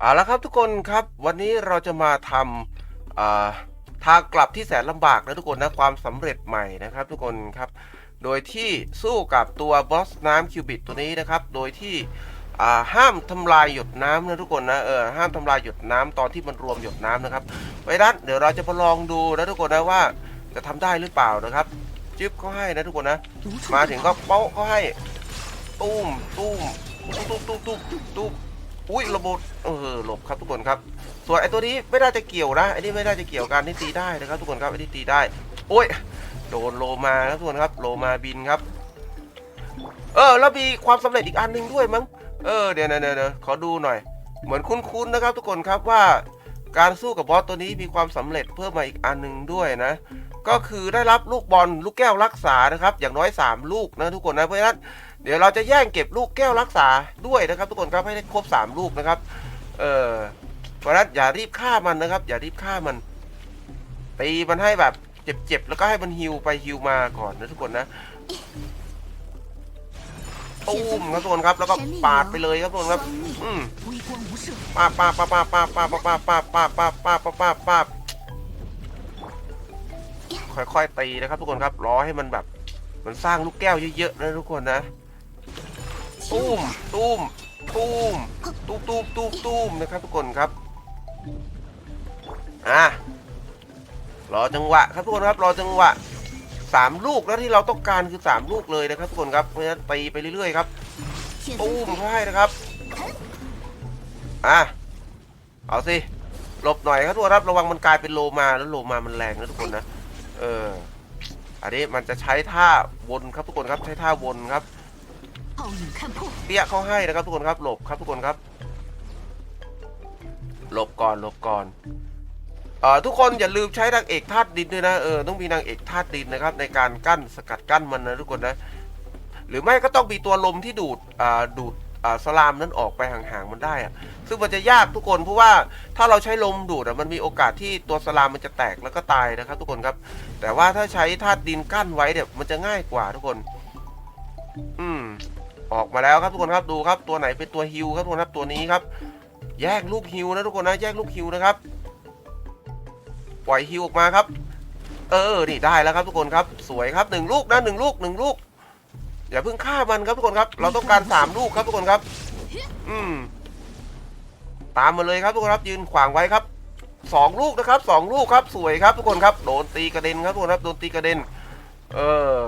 เอาละครับทุกคนครับวันนี้เราจะมาทำทางกลับที่แสนลำบากนะทุกคนนะความสำเร็จใหม่นะครับ ทุกคนครับ โดยที่สู้กับตัวบอสน้ำคิวบิตตัวนี้นะครับ โดยที่ห้ามทำลายหยดน้ำนะทุกคนนะเออห้ามทำลายหยดน้ำตอนที่มันรวมหยดน้ำนะครับไว้ดันเดี๋ยวเราจะมาลองดูนะทุกคนนะว่าจะทำได้หรือเปล่านะครับจิ๊บเขาให้นะทุกคนนะ มาถึงก็โป๊ะเขาให้ตุ้มตุ้มตุ้มตุ้มตุ้มตุ้ม อุ้ยระเบิดเออหลบครับทุกคนครับ ส่วนไอ้ตัวนี้ไม่น่าจะเกี่ยวนะไอ้นี่ไม่น่าจะเกี่ยวกันนี่ตีได้นะครับทุกคนครับไอ้นี่ตีได้โอ้ยโดนโลมาครับทุกคนครับโลมาบินครับ เออแล้วมีความสำเร็จอีกอันหนึ่งด้วยมั้งเออเดี๋ยวเดี๋ยวเดี๋ยวขอดูหน่อย เหมือนคุ้นๆนะครับ ทุกคนครับว่าการสู้กับบอสตัวนี้มีความสำเร็จเพิ่มมาอีกอันหนึ่งด้วยนะ ก็คือได้รับลูกบอลลูกแก้วรักษานะครับ อย่างน้อย 3 ลูกนะทุกคนนะเพราะฉะนั้นเดี๋ยวเราจะแย่งเก็บลูกแก้วรักษาด้วยนะครับ ทุกคนครับให้ได้ครบ 3 ลูกนะครับ เออเพราะนั้นอย่ารีบฆ่ามันนะครับ อย่ารีบฆ่ามันตีมันให้แบบเจ็บๆแล้วก็ให้มันฮิวไปฮิวมาก่อนนะทุกคนนะตูมครับทุกคนครับแล้วก็ปาดไปเลยครับทุกคนครับ อืมปาปาปาปาปาปาปาปาปาปาปาปาปาปา ค่อยๆตีนะครับ ทุกคนครับรอให้มันแบบมันสร้างลูกแก้วเยอะๆนะทุกคนนะตุ้มตุ้มตุ้มตุ้มตุ้มตุ้มตุ้มนะครับ ทุกคนครับอะรอจังหวะครับทุกคนครับรอจังหวะสามลูกแล้วที่เราต้องการคือสามลูกเลยนะครับทุกคนครับเพราะฉะนั้นตีไปเรื่อยๆครับตุ้มให้นะครับอะเอาสิหลบหน่อยครับทุกคนครับระวังมันกลายเป็นโลมาแล้วโลมามันแรงนะทุกคนนะ เออ อันนี้มันจะใช้ท่าวนครับทุกคนครับใช้ท่าวนครับ เตี้ยเข้าให้นะครับทุกคนครับหลบครับทุกคนครับ หลบก่อนหลบก่อนเอ่อทุกคนอย่าลืมใช้นางเอกธาตุดินด้วยนะเออต้องมีนางเอกธาตุดินนะครับ ในการกั้นสกัดกั้นมันนะทุกคนนะหรือไม่ก็ต้องมีตัวลมที่ดูดอ่าดูด สลามนั้นออกไปห่างๆมันได้อะซึ่งมันจะยากทุกคนเพราะว่าถ้าเราใช้ลมดูดมันมีโอกาสที่ตัวสลามมันจะแตกแล้วก็ตายนะครับ ทุกคนครับ แต่ว่าถ้าใช้ธาตุดินกั้นไว้เนี่ยมันจะง่ายกว่าทุกคน อืม ออกมาแล้วครับทุกคนครับดูครับตัวไหนเป็นตัวฮิวครับทุกคนครับตัวนี้ครับ แยกลูกฮิวนะทุกคนนะแยกลูกฮิวนะครับปล่อยฮิวออกมาครับ เออนี่ได้แล้วครับทุกคนครับ สวยครับหนึ่งลูกนะหนึ่งลูกหนึ่งลูก อย่าเพิ่งฆ่ามันครับทุกคนครับ เราต้องการสามลูกครับทุกคนครับ อืม ตามมาเลยครับทุกคนครับ ยืนขวางไว้ครับสองลูกนะครับสองลูกครับสวยครับทุกคนครับโดนตีกระเด็นครับทุกคนครับโดนตีกระเด็น เออ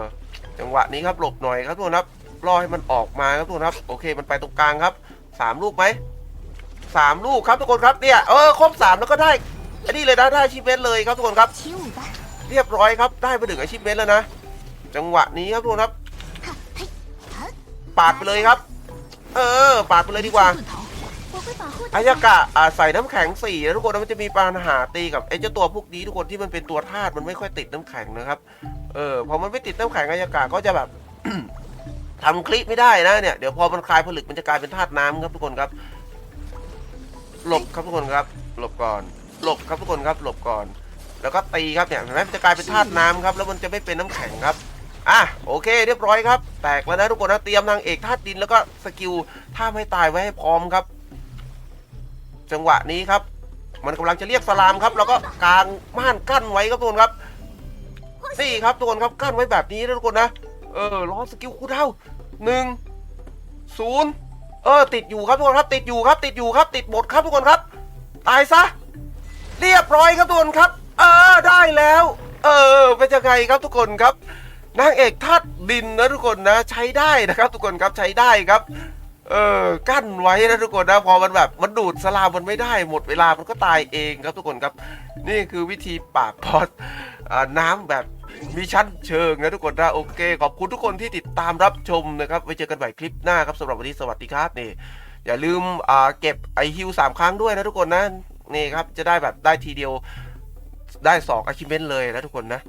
จังหวะนี้ครับหลบหน่อยครับทุกคนครับรอให้มันออกมาครับทุกคนครับ โอเค มันไปตรงกลางครับสามลูกไหมสามลูกครับทุกคนครับเนี่ยเออครบสามแล้วก็ได้อันนี้เลยนะได้ชิมเมนเลยครับทุกคนครับ เรียบร้อยครับได้ไปถึงอชิมเมนแล้วนะจังหวะนี้ครับทุกคนครับ ปาดไปเลยครับ เออ ปาดไปเลยดีกว่าอายากะอ่าใส่น้ำแข็งสี่นะทุกคนมันจะมีปัญหาตีกับไอ้เจ้าตัวพวกนี้ทุกคนที่มันเป็นตัวธาตุมันไม่ค่อยติดน้ำแข็งนะครับ เออพอมันไม่ติดน้ำแข็งอายากะก็จะแบบทำคลิปไม่ได้นะเนี่ยเดี๋ยวพอมันคลายผลึกมันจะกลายเป็นธาตุน้ำครับทุกคนครับ หลบครับทุกคนครับ หลบก่อน หลบครับทุกคนครับ หลบก่อน แล้วก็ตีครับเนี่ยเห็นไหมมันจะกลายเป็นธาตุน้ำครับ แล้วมันจะไม่เป็นน้ำแข็งครับ อะโอเค เรียบร้อยครับ แตกแล้วนะทุกคนนะเตรียมนางเอกธาตุดินแล้วก็สกิลท่าไม่ตายไว้ให้พร้อมครับ จังหวะนี้ครับ มันกำลังจะเรียกสลามครับ แล้วก็กางม่านกั้นไว้ครับทุกคนครับนี่ครับทุกคนครับกั้นไว้แบบนี้นะทุกคนนะเออรอสกิลคูลดาวน์หนึ่งศูนย์เออ ติดอยู่ครับทุกคนครับติดอยู่ครับ ติดอยู่ครับ ติดหมดครับทุกคนครับ ตายซะเรียบร้อยครับทุกคนครับ เออได้แล้ว เออเป็นยังไงครับทุกคนครับ นางเอกธาตุดินนะทุกคนนะใช้ได้นะครับทุกคนครับใช้ได้ครับ เออกั้นไว้นะทุกคนนะพอมันแบบมันดูดสลามมันไม่ได้หมดเวลามันก็ตายเองครับทุกคนครับ นี่คือวิธีปราบพอดน้ำแบบมีชั้นเชิงนะทุกคนนะโอเค ขอบคุณทุกคนที่ติดตามรับชมนะครับไว้เจอกันใหม่คลิปหน้าครับสำหรับวันนี้สวัสดีครับนี่ อย่าลืมอ่าเก็บไอฮิวสามครั้งด้วยนะทุกคนนะนี่ครับจะได้แบบได้ทีเดียวได้สองอาชิเมนเลยนะทุกคนนะ